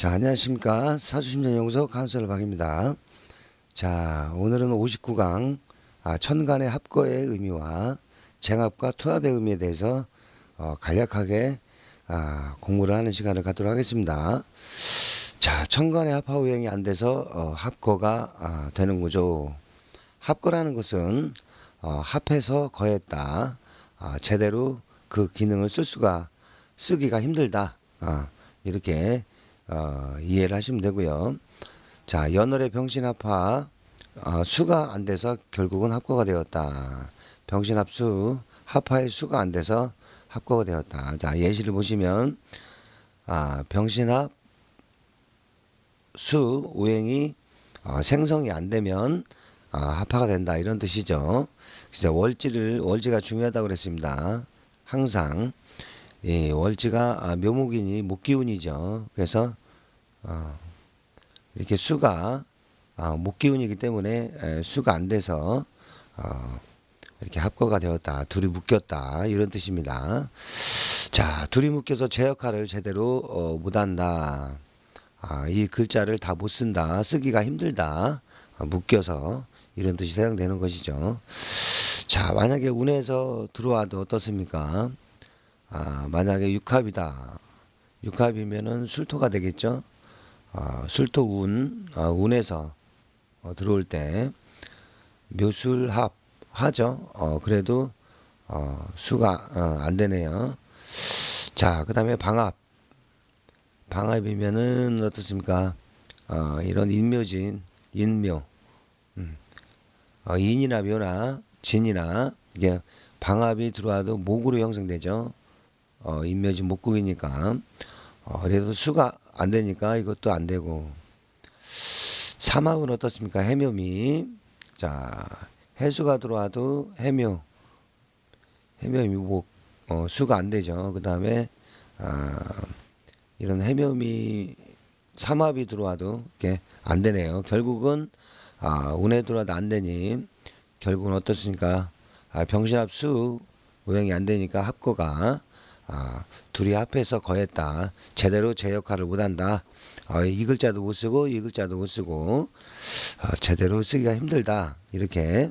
자, 안녕하십니까. 사주심전 연구소 카운셀러 박입니다. 자, 오늘은 59강 아, 천간의 합거의 의미와 쟁합과 투합의 의미에 대해서 어, 간략하게 아, 공부를 하는 시간을 갖도록 하겠습니다. 자, 천간의 합화 오행이 안 돼서 어, 합거가 아, 되는 거죠. 합거라는 것은 어, 합해서 거했다. 아, 제대로 그 기능을 쓸 수가 쓰기가 힘들다. 아, 이렇게 어, 이해를 하시면 되고요. 자, 연월의 병신합화 어, 수가 안 돼서 결국은 합거가 되었다. 병신합수 합화의 수가 안 돼서 합거가 되었다. 자, 예시를 보시면 아, 병신합 수 오행이 어, 생성이 안 되면 아, 합화가 된다 이런 뜻이죠. 진짜 월지를 월지가 중요하다고 그랬습니다. 항상 이 월지가 아, 묘목이니 목기운이죠. 그래서 어, 이렇게 수가 아, 목기운이기 때문에 에, 수가 안 돼서 어, 이렇게 합거가 되었다. 둘이 묶였다. 이런 뜻입니다. 자, 둘이 묶여서 제 역할을 제대로 어, 못한다. 아, 이 글자를 다 못 쓴다. 쓰기가 힘들다. 아, 묶여서 이런 뜻이 해당되는 것이죠. 자, 만약에 운에서 들어와도 어떻습니까? 아, 만약에 육합이다. 육합이면은 술토가 되겠죠. 아, 술토 운, 아, 운에서 어, 들어올 때 묘술합 하죠. 어, 그래도 어, 수가 어, 안 되네요. 자, 그 다음에 방합. 방합이면은 어떻습니까? 어, 이런 인묘진, 인묘, 음. 어, 인이나 묘나 진이나 이게 방합이 들어와도 목으로 형성되죠. 어, 인묘진 목국이니까. 어, 그래도 수가 안 되니까 이것도 안 되고. 삼합은 어떻습니까? 해묘미. 자, 해수가 들어와도 해묘. 해묘미 목, 어, 수가 안 되죠. 그 다음에, 아, 이런 해묘미 삼합이 들어와도 이게 안 되네요. 결국은 아, 운에 들어와도 안 되니 결국은 어떻습니까? 아, 병신합 수 오행이 안 되니까 합거가 아, 둘이 합해서 거했다. 제대로 제 역할을 못한다. 아, 이 글자도 못 쓰고 이 글자도 못 쓰고 아, 제대로 쓰기가 힘들다. 이렇게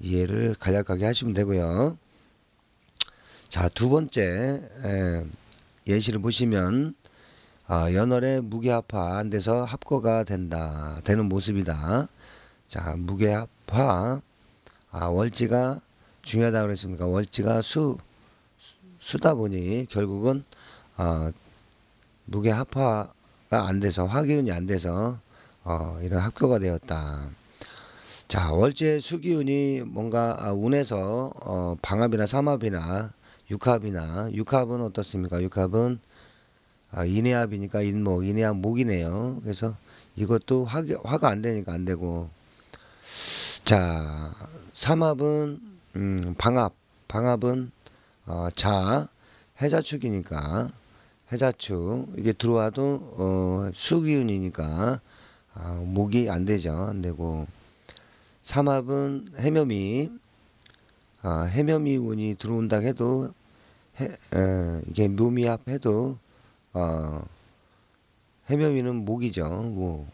이해를 간략하게 하시면 되고요. 자, 두 번째 에, 예시를 보시면 아, 연월에 무게합화 안 돼서 합거가 된다. 되는 모습이다. 자, 무게합화. 아, 월지가 중요하다고 그랬습니까? 월지가 수, 수다 보니 결국은, 어, 무게 합화가 안 돼서, 화기운이 안 돼서, 어, 이런 합교가 되었다. 자, 월지의 수기운이 뭔가 아, 운에서, 어, 방합이나 삼합이나 육합이나, 육합은 어떻습니까? 육합은 아, 인해합이니까 인목, 인해합 목이네요. 그래서 이것도 화, 화가 안 되니까 안 되고. 자, 삼합은, 음, 방합. 방합은, 어, 자, 해자축이니까, 해자축. 이게 들어와도, 어, 수기운이니까, 아, 목이 안 되죠. 안 되고. 삼합은 해묘미. 아, 해묘미 운이 들어온다 해도, 해, 에, 이게 묘미합 해도, 어, 해묘미는 목이죠. 뭐,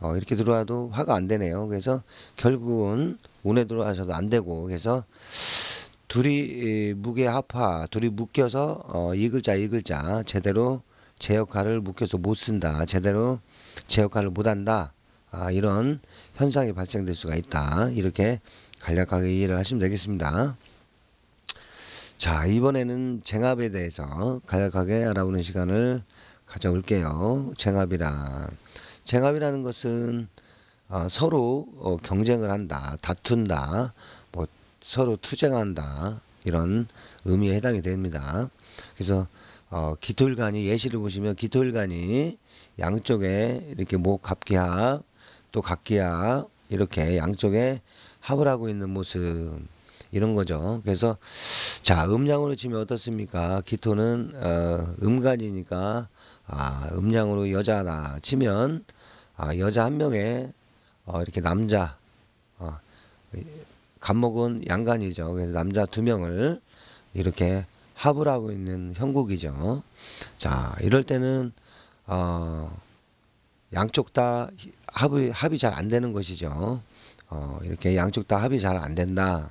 어, 이렇게 들어와도 화가 안 되네요. 그래서 결국은 운에 들어와서도 안 되고, 그래서 둘이 이, 무게 합화, 둘이 묶여서 어, 이 글자 이 글자 제대로 제 역할을 묶여서 못 쓴다. 제대로 제 역할을 못 한다. 아, 이런 현상이 발생될 수가 있다. 이렇게 간략하게 이해를 하시면 되겠습니다. 자, 이번에는 쟁합에 대해서 간략하게 알아보는 시간을 가져올게요. 쟁합이란. 쟁합이라는 것은 어, 서로 어, 경쟁을 한다, 다툰다, 뭐 서로 투쟁한다 이런 의미에 해당이 됩니다. 그래서 어, 기토일간이 예시를 보시면 기토일간이 양쪽에 이렇게 목 갑기합 또 각기합 이렇게 양쪽에 합을 하고 있는 모습 이런 거죠. 그래서 자 음양으로 치면 어떻습니까? 기토는 어, 음간이니까 아, 음양으로 여자나 치면 아, 여자 한 명에 어, 이렇게 남자 어, 간목은 양간이죠. 그래서 남자 두 명을 이렇게 합을 하고 있는 형국이죠. 자 이럴 때는 어, 양쪽 다 합의 합이 잘 안 되는 것이죠. 어, 이렇게 양쪽 다 합이 잘 안 된다.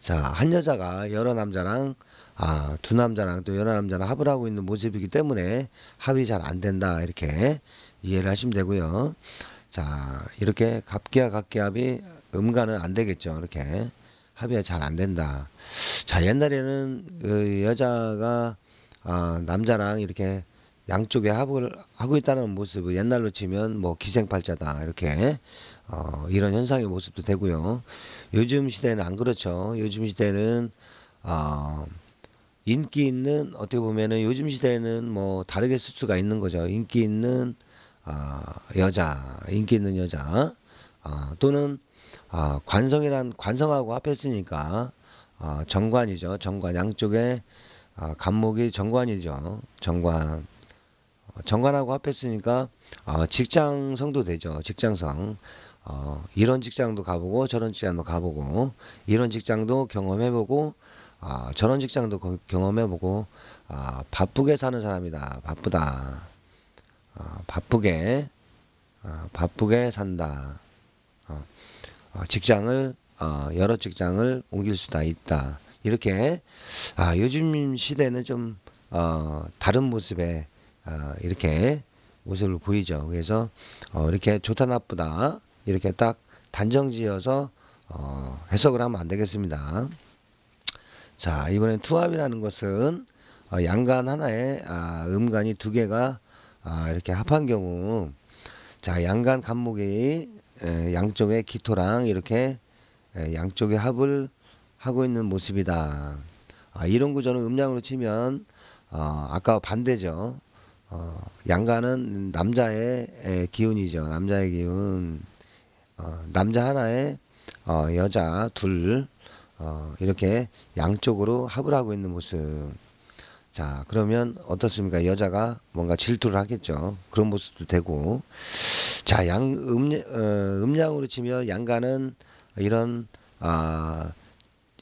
자, 한 여자가 여러 남자랑 아, 두 남자랑 또 여러 남자랑 합을 하고 있는 모습이기 때문에 합이 잘 안 된다. 이렇게 이해를 하시면 되고요. 자, 이렇게 갑기와 갑기합이 음간은 안 되겠죠. 이렇게 합의가 잘 안 된다. 자, 옛날에는 그 여자가 아, 남자랑 이렇게 양쪽에 합을 하고 있다는 모습을 옛날로 치면 뭐 기생팔자다 이렇게 어, 이런 현상의 모습도 되고요. 요즘 시대는 안 그렇죠. 요즘 시대는 어, 인기 있는 어떻게 보면은 요즘 시대는 뭐 다르게 쓸 수가 있는 거죠. 인기 있는 아, 여자, 인기 있는 여자 아, 또는 아, 관성이란 관성하고 합했으니까 아, 정관이죠. 정관 양쪽에 아, 간목이 정관이죠. 정관 어, 정관하고 합했으니까 어, 직장성도 되죠. 직장성. 어, 이런 직장도 가보고 저런 직장도 가보고 이런 직장도 경험해보고 아, 저런 직장도 거- 경험해보고 아, 바쁘게 사는 사람이다. 바쁘다. 아, 바쁘게 아, 바쁘게 산다. 어, 어, 직장을 어, 여러 직장을 옮길 수가 있다. 이렇게 아, 요즘 시대는 좀 어, 다른 모습의 어, 이렇게 모습을 보이죠. 그래서 어, 이렇게 좋다 나쁘다 이렇게 딱 단정지어서 어, 해석을 하면 안 되겠습니다. 자 이번엔 투합이라는 것은 어, 양간 하나에 아, 음간이 두 개가 아, 이렇게 합한 경우 자 양간 간목이 에, 양쪽에 기토랑 이렇게 에, 양쪽에 합을 하고 있는 모습이다. 아, 이런 구조는 음양으로 치면 어, 아까 반대죠. 어, 양가는 남자의 에, 기운이죠. 남자의 기운. 어, 남자 하나에 어, 여자 둘 어, 이렇게 양쪽으로 합을 하고 있는 모습. 자, 그러면 어떻습니까? 여자가 뭔가 질투를 하겠죠. 그런 모습도 되고. 자, 양, 음, 어, 음양으로 치면 양가는 이런, 아,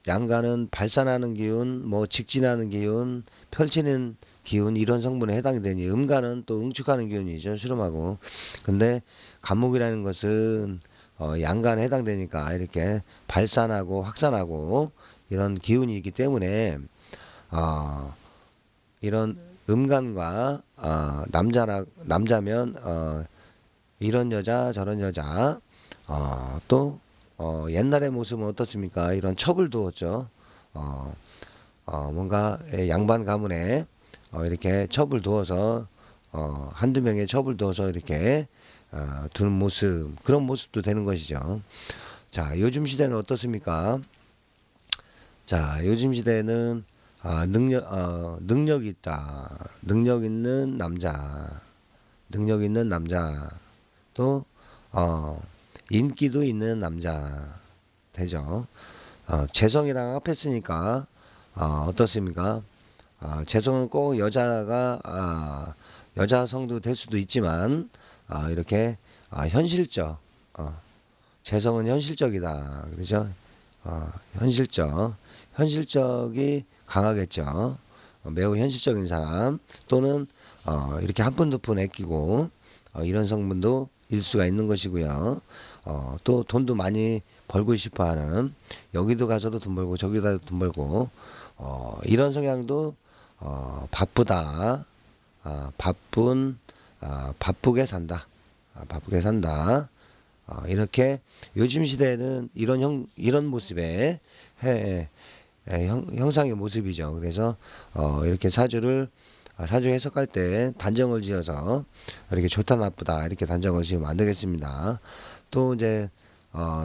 양가는 발산하는 기운, 뭐 직진하는 기운, 펼치는 기운 이런 성분에 해당이 되니 음가는 또 응축하는 기운이죠. 수렴하고. 근데 간목이라는 것은 어, 양간에 해당되니까 이렇게 발산하고 확산하고 이런 기운이기 때문에 어, 이런 음간과 어, 남자라 남자면 어, 이런 여자 저런 여자 어, 또 어, 옛날의 모습은 어떻습니까? 이런 첩을 두었죠. 어, 어, 뭔가 양반 가문에 어, 이렇게 첩을 두어서 어, 한두 명의 첩을 두어서 이렇게 어, 두는 모습 그런 모습도 되는 것이죠. 자, 요즘 시대는 어떻습니까? 자, 요즘 시대는 아, 능력 어, 능력이 있다. 능력 있는 남자, 능력 있는 남자, 또 어, 인기도 있는 남자 되죠. 어, 재성이랑 합했으니까 어, 어떻습니까? 아, 재성은 꼭 여자가 아, 여자 성도 될 수도 있지만 아, 이렇게 아, 현실적 어, 재성은 현실적이다. 그렇죠? 어, 현실적 현실적이 강하겠죠. 어, 매우 현실적인 사람 또는 어, 이렇게 한 푼 두 푼 아끼고 어, 이런 성분도 일 수가 있는 것이고요. 어, 또 돈도 많이 벌고 싶어 하는 여기도 가서도 돈 벌고 저기도 돈 벌고 어, 이런 성향도 어, 바쁘다, 아, 바쁜, 아, 바쁘게 산다, 아, 바쁘게 산다. 어, 이렇게 요즘 시대에는 이런 형 이런 모습의 해, 에, 형, 형상의 모습이죠. 그래서 어, 이렇게 사주를 아, 사주 해석할 때 단정을 지어서 이렇게 좋다 나쁘다 이렇게 단정을 지으면 안 되겠습니다. 또 이제 어,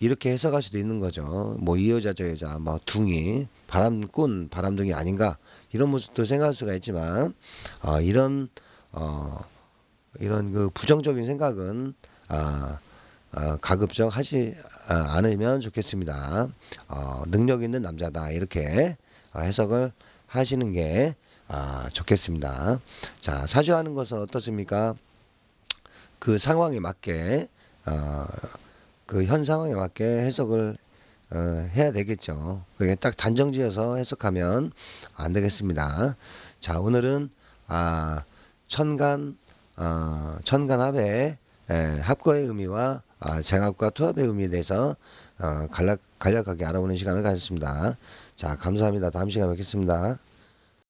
이렇게 해석할 수도 있는 거죠. 뭐 이 여자 저 여자 뭐 둥이 바람꾼 바람둥이 아닌가 이런 모습도 생각할 수가 있지만 어, 이런 어, 이런 그 부정적인 생각은 아, 어, 가급적 하지 아, 않으면 좋겠습니다. 어, 능력 있는 남자다 이렇게 어, 해석을 하시는 게 아, 좋겠습니다. 자 사주하는 것은 어떻습니까? 그 상황에 맞게 어, 그현 상황에 맞게 해석을 어, 해야 되겠죠. 그게 딱 단정지어서 해석하면 안 되겠습니다. 자 오늘은 아 천간 어, 천간합의 에, 합거의 의미와 아, 장합과 투합의 의미에 대해서 어, 간략, 간략하게 알아보는 시간을 가졌습니다. 자, 감사합니다. 다음 시간에 뵙겠습니다.